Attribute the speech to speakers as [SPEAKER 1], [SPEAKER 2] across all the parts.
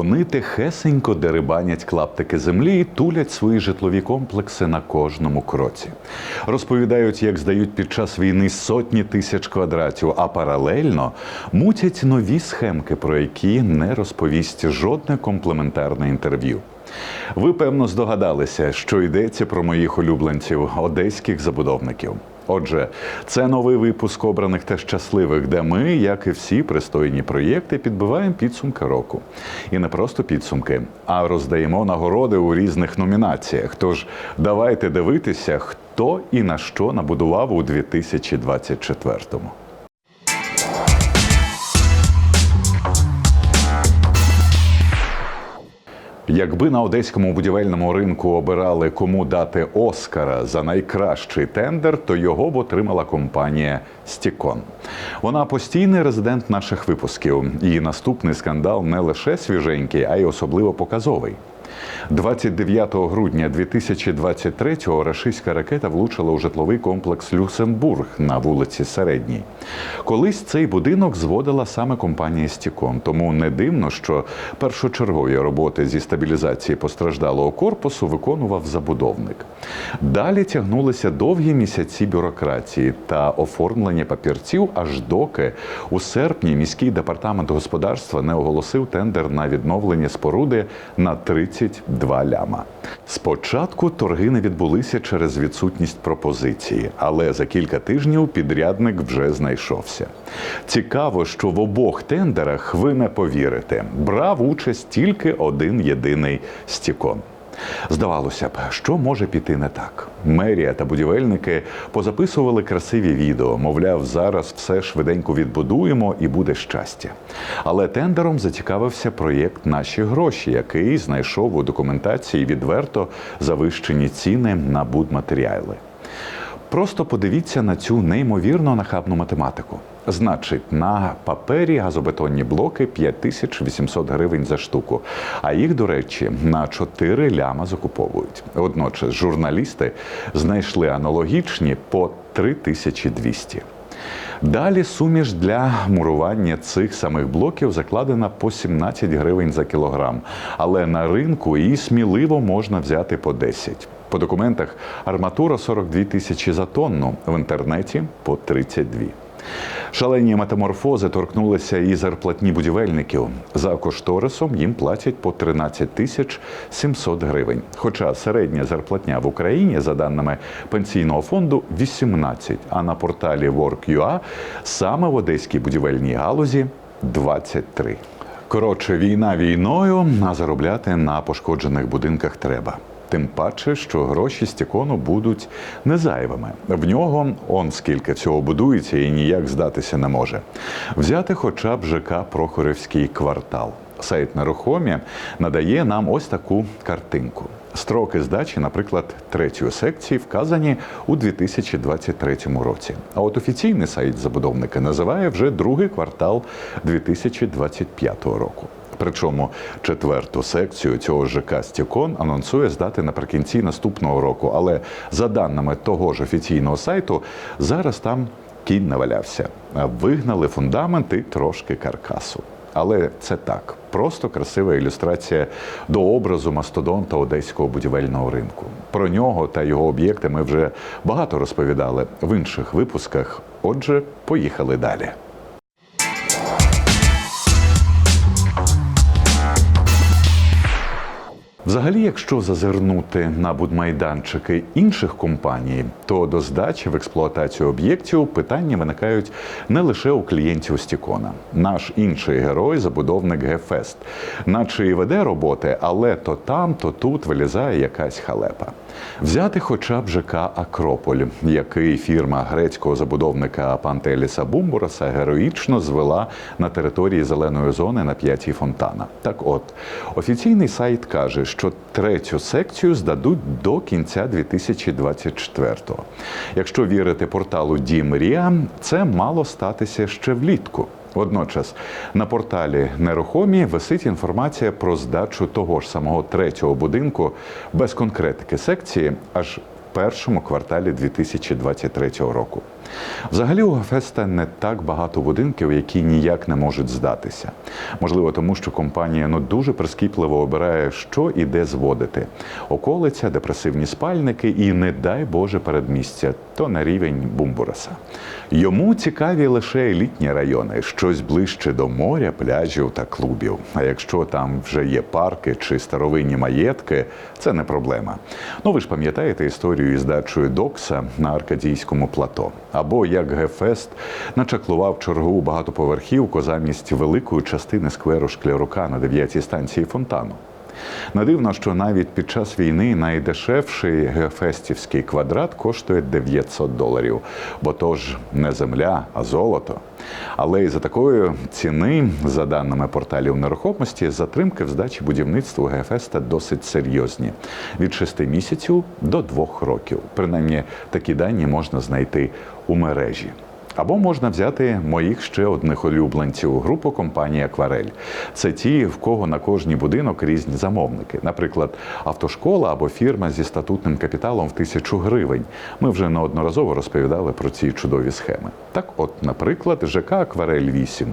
[SPEAKER 1] Вони тихесенько дерибанять клаптики землі і тулять свої житлові комплекси на кожному кроці. Розповідають, як здають під час війни сотні тисяч квадратів, а паралельно мутять нові схемки, про які не розповість жодне комплементарне інтерв'ю. Ви певно здогадалися, що йдеться про моїх улюбленців одеських забудовників. Отже, це новий випуск обраних та щасливих, де ми, як і всі пристойні проєкти, підбиваємо підсумки року. І не просто підсумки, а роздаємо нагороди у різних номінаціях. Тож давайте дивитися, хто і на що набудував у 2024-му. Якби на одеському будівельному ринку обирали кому дати Оскара за найкращий тендер, то його б отримала компанія Стікон. Вона постійний резидент наших випусків. Її наступний скандал не лише свіженький, а й особливо показовий. 29 грудня 2023-го рашистська ракета влучила у житловий комплекс Люксембург на вулиці Середній. Колись цей будинок зводила саме компанія Стікон, тому не дивно, що першочергові роботи зі стабілізації постраждалого корпусу виконував забудовник. Далі тягнулися довгі місяці бюрократії та оформлення папірців, аж доки у серпні міський департамент господарства не оголосив тендер на відновлення споруди на 32 ляма. Спочатку торги не відбулися через відсутність пропозиції, але за кілька тижнів підрядник вже знайшовся. Цікаво, що в обох тендерах ви не повірите, брав участь тільки один єдиний стікон. Здавалося б, що може піти не так. Мерія та будівельники позаписували красиві відео. Мовляв, зараз все швиденько відбудуємо і буде щастя. Але тендером зацікавився проєкт Наші гроші, який знайшов у документації відверто завищені ціни на будматеріали. Просто подивіться на цю неймовірно нахабну математику. Значить, на папері газобетонні блоки 5800 гривень за штуку. А їх, до речі, на 4 ляма закуповують. Водночас журналісти знайшли аналогічні по 3200. Далі суміш для мурування цих самих блоків закладена по 17 гривень за кілограм, але на ринку її сміливо можна взяти по 10. По документах арматура 42 тисячі за тонну, в інтернеті по 32. Шалені метаморфози торкнулися і зарплатні будівельників. За кошторисом їм платять по 13 тисяч 700 гривень. Хоча середня зарплатня в Україні, за даними пенсійного фонду, 18, а на порталі Work.ua саме в одеській будівельній галузі 23. Коротше, війна війною, а заробляти на пошкоджених будинках треба. Тим паче, що гроші стікону будуть не зайвими. В нього он скільки всього будується і ніяк здатися не може. Взяти хоча б ЖК Прохорівський квартал. Сайт нерухомі надає нам ось таку картинку. Строки здачі, наприклад, третьої секції вказані у 2023 році. А от офіційний сайт забудовника називає вже другий квартал 2025 року. Причому четверту секцію цього ЖК Стікон анонсує здати наприкінці наступного року. Але за даними того ж офіційного сайту, зараз там кінь навалявся. Вигнали фундамент і трошки каркасу. Але це так, просто красива ілюстрація до образу мастодонта одеського будівельного ринку. Про нього та його об'єкти ми вже багато розповідали в інших випусках. Отже, поїхали далі. Взагалі, якщо зазирнути на будмайданчики інших компаній, то до здачі в експлуатацію об'єктів питання виникають не лише у клієнтів Стікона. Наш інший герой, забудовник Гефест, наче і веде роботи, але то там, то тут вилізає якась халепа. Взяти хоча б ЖК Акрополь, який фірма грецького забудовника Пантеліса Бумбураса героїчно звела на території зеленої зони на п'ятій фонтана. Так от офіційний сайт каже, що третю секцію здадуть до кінця 2024-го. Якщо вірити порталу Дімрія, це мало статися ще влітку. Водночас на порталі нерухомі висить інформація про здачу того ж самого третього будинку без конкретики секції аж в першому кварталі 2023 року. Взагалі у Гефеста не так багато будинків, які ніяк не можуть здатися. Можливо, тому що компанія ну дуже прискіпливо обирає, що і де зводити. Околиця, депресивні спальники і, не дай Боже, передмістя, то на рівень Бумбураса. Йому цікаві лише елітні райони, щось ближче до моря, пляжів та клубів. А якщо там вже є парки чи старовинні маєтки, це не проблема. Ну ви ж пам'ятаєте історію із дачою Докса на Аркадійському плато. Або як Гефест начаклував чергову багатоповерхівку замість великої частини скверу шклярука на дев'ятій станції фонтану. Не дивно, що навіть під час війни найдешевший геофестівський квадрат коштує 900 доларів, бо то ж не земля, а золото. Але і за такої ціни, за даними порталів нерухомості, затримки в здачі будівництва у Геофеста досить серйозні від 6 місяців до 2 років. Принаймні такі дані можна знайти у мережі. Або можна взяти моїх ще одних улюбленців групу компанії Акварель. Це ті, в кого на кожній будинок різні замовники. Наприклад, автошкола або фірма зі статутним капіталом в тисячу гривень. Ми вже неодноразово розповідали про ці чудові схеми. Так, от, наприклад, ЖК Акварель 8.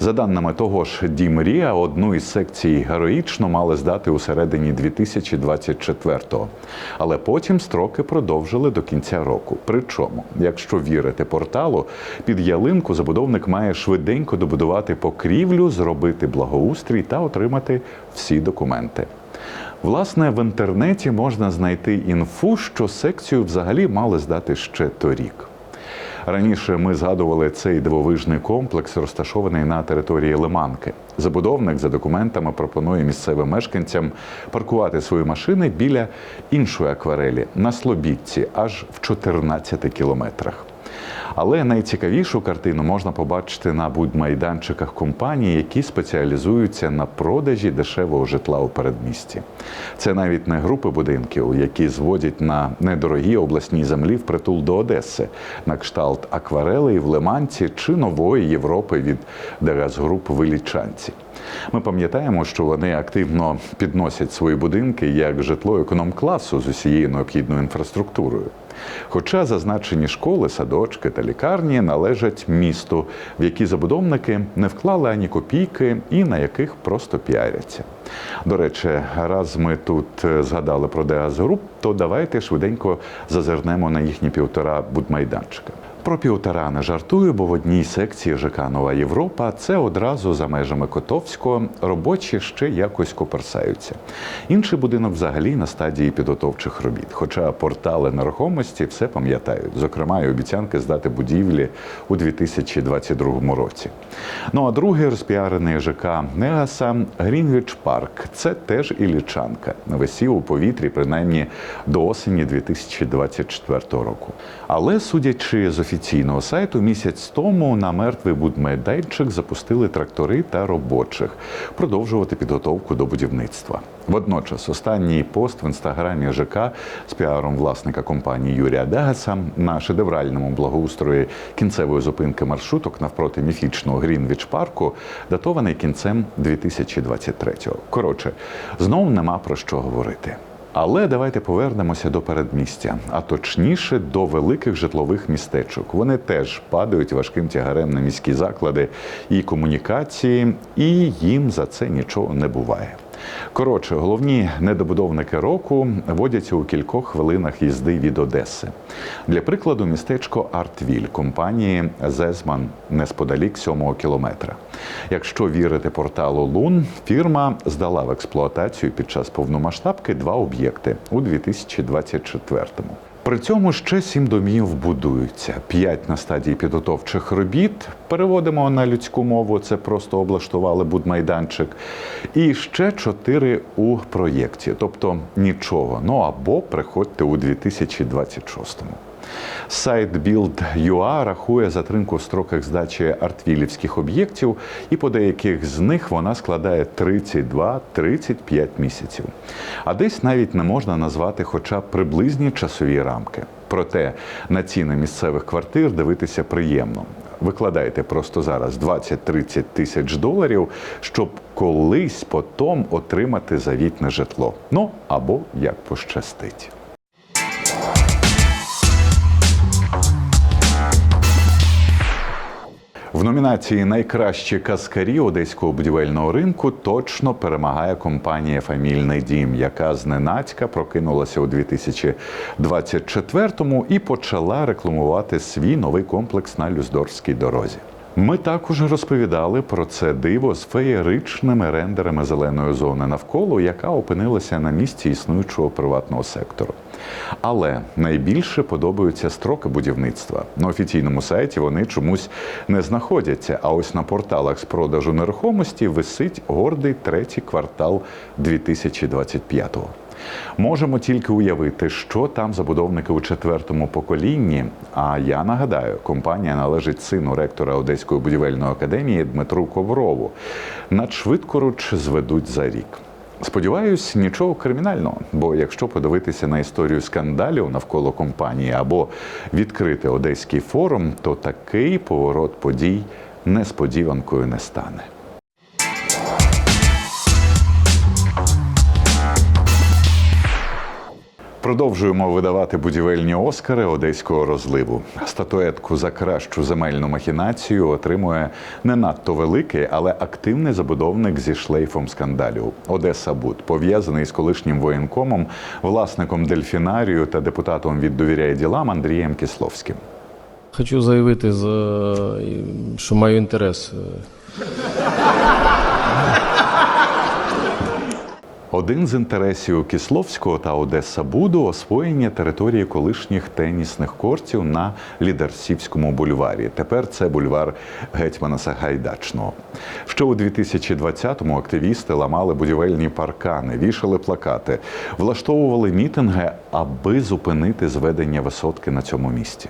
[SPEAKER 1] За даними того ж Дімрія, одну із секцій героїчно мали здати у середині 2024-го. Але потім строки продовжили до кінця року. Причому, якщо вірити порталу, під ялинку забудовник має швиденько добудувати покрівлю, зробити благоустрій та отримати всі документи. Власне, в інтернеті можна знайти інфу, що секцію взагалі мали здати ще торік. Раніше ми згадували цей дивовижний комплекс, розташований на території Лиманки. Забудовник за документами пропонує місцевим мешканцям паркувати свої машини біля іншої акварелі на Слобідці, аж в 14 кілометрах. Але найцікавішу картину можна побачити на будмайданчиках компаній, які спеціалізуються на продажі дешевого житла у передмісті. Це навіть не групи будинків, які зводять на недорогі обласній землі в притул до Одеси, на кшталт акварели в Лиманці чи нової Європи від Дегазгруп в Іллічанці. Ми пам'ятаємо, що вони активно підносять свої будинки як житло економ-класу з усією необхідною інфраструктурою. Хоча зазначені школи, садочки та лікарні належать місту, в які забудовники не вклали ані копійки і на яких просто піаряться. До речі, раз ми тут е, згадали про Деазгруп, то давайте швиденько зазирнемо на їхні півтора будмайданчика. Про півтора не жартую, бо в одній секції ЖК Нова Європа це одразу за межами Котовського робочі ще якось коперсаються. Інший будинок взагалі на стадії підготовчих робіт. Хоча портали нерухомості все пам'ятають, зокрема, і обіцянки здати будівлі у 2022 році. Ну а другий розпіарений ЖК Негаса Грінвіч Парк. Це теж Іллічанка. Висів у повітрі принаймні до осені 2024 року. Але судячи з офіційного сайту, місяць тому на мертвий будмайданчик запустили трактори та робочих продовжувати підготовку до будівництва. Водночас, останній пост в інстаграмі ЖК з піаром власника компанії Юрія Дегаса на шедевральному благоустрої кінцевої зупинки маршруток навпроти міфічного Грінвіч парку датований кінцем 2023-го. Коротше, знову нема про що говорити. Але давайте повернемося до передмістя, а точніше до великих житлових містечок. Вони теж падають важким тягарем на міські заклади і комунікації, і їм за це нічого не буває. Коротше, головні недобудовники року водяться у кількох хвилинах їзди від Одеси. Для прикладу, містечко Артвіль компанії Зезман несподалік сьомого кілометра. Якщо вірити порталу Лун, фірма здала в експлуатацію під час повномасштабки два об'єкти у 2024-му. При цьому ще сім домів будуються. П'ять на стадії підготовчих робіт. Переводимо на людську мову. Це просто облаштували будмайданчик. І ще чотири у проєкті. Тобто нічого. Ну або приходьте у 2026-му. Сайт Build.ua рахує затримку в строках здачі артвілівських об'єктів, і по деяких з них вона складає 32-35 місяців. А десь навіть не можна назвати хоча б приблизні часові рамки. Проте на ціни місцевих квартир дивитися приємно. Викладайте просто зараз 20-30 тисяч доларів, щоб колись потім отримати завітне житло. Ну або як пощастить. В номінації Найкращі каскарі одеського будівельного ринку точно перемагає компанія Фамільний дім, яка зненацька прокинулася у 2024-му і почала рекламувати свій новий комплекс на Люздорфській дорозі. Ми також розповідали про це диво з феєричними рендерами зеленої зони навколо, яка опинилася на місці існуючого приватного сектору. Але найбільше подобаються строки будівництва. На офіційному сайті вони чомусь не знаходяться. А ось на порталах з продажу нерухомості висить гордий третій квартал 2025-го. Можемо тільки уявити, що там забудовники у четвертому поколінні. А я нагадаю, компанія належить сину ректора Одеської будівельної академії Дмитру Коврову. Надшвидкоруч зведуть за рік. Сподіваюсь, нічого кримінального, бо якщо подивитися на історію скандалів навколо компанії або відкрити одеський форум, то такий поворот подій несподіванкою не стане. Продовжуємо видавати будівельні оскари одеського розливу. Статуетку за кращу земельну махінацію отримує не надто великий, але активний забудовник зі шлейфом скандалів. Одеса Буд пов'язаний з колишнім воєнкомом, власником дельфінарію та депутатом від довіряє ділам Андрієм Кисловським.
[SPEAKER 2] Хочу заявити, що маю інтерес.
[SPEAKER 1] Один з інтересів Кисловського та Одеса Буду освоєння території колишніх тенісних кортів на Лідерсівському бульварі. Тепер це бульвар гетьмана Сагайдачного. Ще у 2020-му активісти ламали будівельні паркани, вішали плакати, влаштовували мітинги, аби зупинити зведення висотки на цьому місці.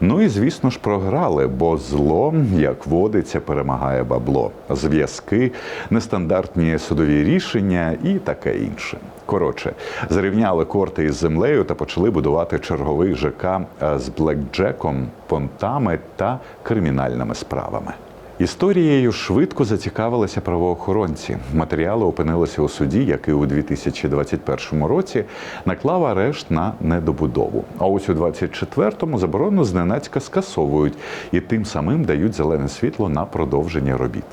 [SPEAKER 1] Ну і звісно ж програли, бо зло, як водиться, перемагає бабло. Зв'язки, нестандартні судові рішення і таке інше. Коротше, зрівняли корти із землею та почали будувати черговий ЖК з блекджеком, понтами та кримінальними справами. Історією швидко зацікавилися правоохоронці. Матеріали опинилися у суді, який у 2021 році наклав арешт на недобудову. А ось у 24-му заборону зненацька скасовують і тим самим дають зелене світло на продовження робіт.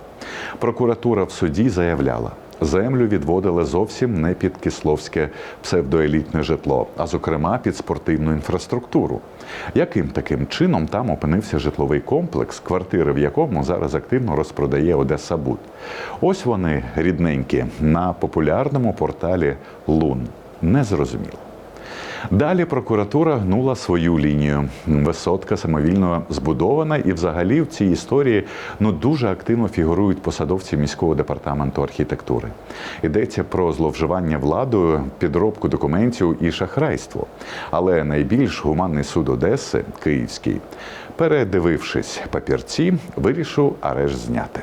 [SPEAKER 1] Прокуратура в суді заявляла. Землю відводили зовсім не під кисловське псевдоелітне житло, а зокрема під спортивну інфраструктуру. Яким таким чином там опинився житловий комплекс, квартири в якому зараз активно розпродає Одеса Буд? Ось вони рідненькі на популярному порталі Лун. Незрозуміло. Далі прокуратура гнула свою лінію. Висотка самовільно збудована, і взагалі в цій історії ну дуже активно фігурують посадовці міського департаменту архітектури. Йдеться про зловживання владою, підробку документів і шахрайство. Але найбільш гуманний суд Одеси, Київський, передивившись папірці, вирішив арешт зняти.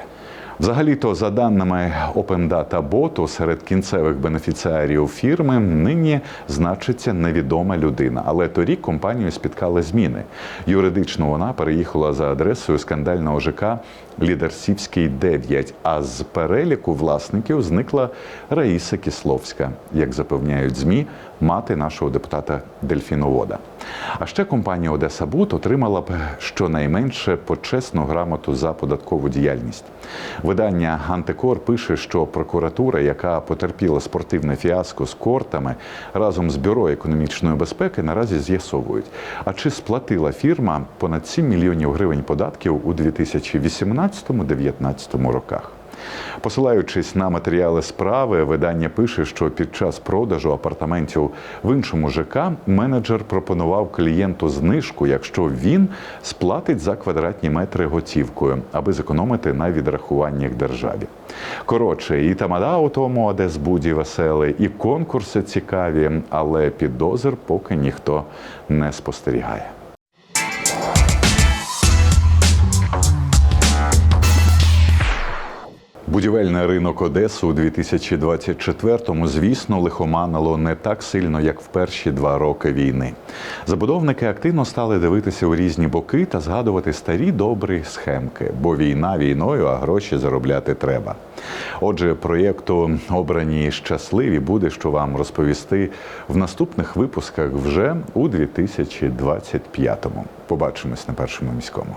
[SPEAKER 1] Взагалі-то, за даними Open Data Bot, серед кінцевих бенефіціарів фірми нині значиться невідома людина. Але торік компанію спіткали зміни. Юридично вона переїхала за адресою скандального ЖК Лідерсівський 9, а з переліку власників зникла Раїса Кисловська, як запевняють ЗМІ, мати нашого депутата Дельфіновода. А ще компанія Одеса Бут отримала б щонайменше почесну грамоту за податкову діяльність. Видання Антикор пише, що прокуратура, яка потерпіла спортивне фіаско з кортами разом з бюро економічної безпеки, наразі з'ясовують, а чи сплатила фірма понад 7 мільйонів гривень податків у 2018-2019 роках. Посилаючись на матеріали справи, видання пише, що під час продажу апартаментів в іншому ЖК менеджер пропонував клієнту знижку, якщо він сплатить за квадратні метри готівкою, аби зекономити на відрахуваннях державі. Коротше, і тамада у тому Одесбуді веселий, і конкурси цікаві, але підозр поки ніхто не спостерігає. Будівельний ринок Одеси у 2024-му, звісно, лихоманило не так сильно, як в перші два роки війни. Забудовники активно стали дивитися у різні боки та згадувати старі добрі схемки, бо війна війною, а гроші заробляти треба. Отже, проєкту обрані щасливі буде що вам розповісти в наступних випусках вже у 2025-му. Побачимось на першому міському.